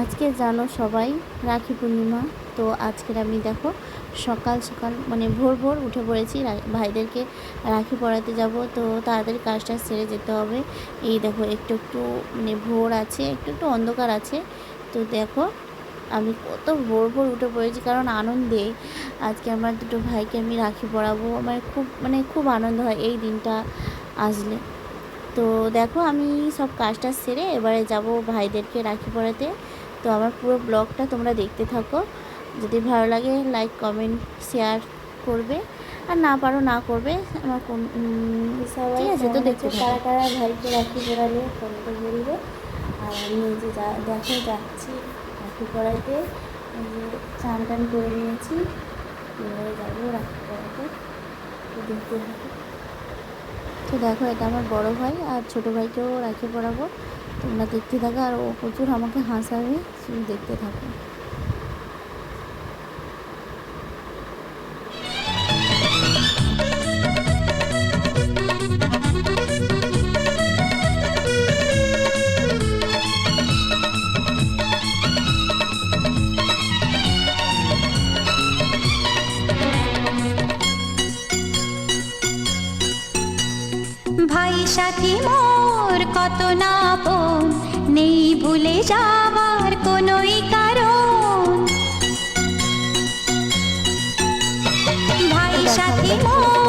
আজকে জানো সবাই, রাখি পূর্ণিমা। তো আজকের আমি দেখো, সকাল সকাল মানে ভোর ভোর উঠে পড়েছি ভাইদেরকে রাখি পড়াতে যাব। তো তাড়াতাড়ি কাজটা সেরে যেতে হবে। এই দেখো, একটু একটু মানে ভোর আছে, একটু একটু অন্ধকার আছে। তো দেখো, আমি কত ভোর ভোর উঠে পড়েছি, কারণ আনন্দে আজকে আমার দুটো ভাইকে আমি রাখি পরাবো। আমার খুব মানে খুব আনন্দ হয় এই দিনটা আসলে। তো দেখো আমি সব কাজটা সেরে এবারে যাব ভাইদেরকে রাখি পরাতে তো আমার পুরো ব্লগটা তোমরা দেখতে থাকো। যদি ভালো লাগে লাইক কমেন্ট শেয়ার করবে। আর না পারো, না করবে, আমার কোন ঠিক আছে, তো দেখতে কারা কারা ভাইকে রাখি পরালে ফোনটা বলবে আর আমি এই যে যা দেখো, যাচ্ছি রাখি যে চান টান করে নিয়েছি। এবারে যাব রাখি পরাতে তো দেখতে থাকো। তো দেখো, এটা আমার বড় ভাই আর ছোট ভাইকেও রাখি পড়াবো। তোমরা দেখতে থাকো আর ও প্রচুর আমাকে হাসাবে শুধু দেখতে থাকো। ভাই সাথী মোর কত না পোন নেই ভুলে যাবার কোনোই কারণ। ভাই সাথী মোর